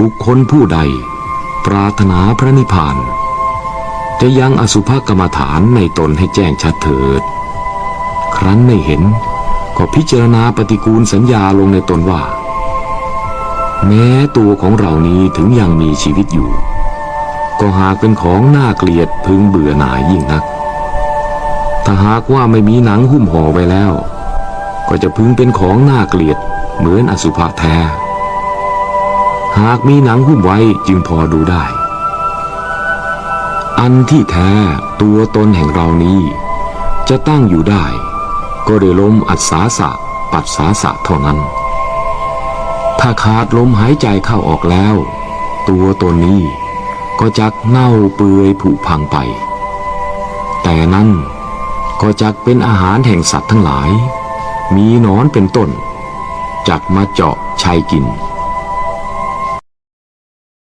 บุคคลผู้ใด ปรารถนาพระนิพพาน จะยังอสุภกรรมฐานในตนให้แจ้งชัดเถิด ครั้นไม่เห็นก็พิจารณาปฏิกูลสัญญาลงในตนว่า แม้ตัวของเรานี้ถึงยังมีชีวิตอยู่ ก็หากเป็นของน่าเกลียดพึงเบื่อหน่ายยิ่งนัก ถ้าหากว่าไม่มีหนังหุ้มห่อไว้แล้ว ก็จะพึงเป็นของน่าเกลียดเหมือนอสุภะแท้ หากมีหนังหุ้มไว้จึงพอดูได้ อันที่แท้ตัวตนแห่งเรานี้ จะตั้งอยู่ได้ ก็ด้วยลมอัศสาสะ ปัสสาสะเท่านั้น ถ้าขาดลมหายใจเข้าออกแล้ว ตัวตนนี้ก็จักเน่าเปื่อยผุพังไป แต่นั้นก็จักเป็นอาหารแห่งสัตว์ทั้งหลาย มีนอนเป็นต้น จักมาเจาะชัยกิน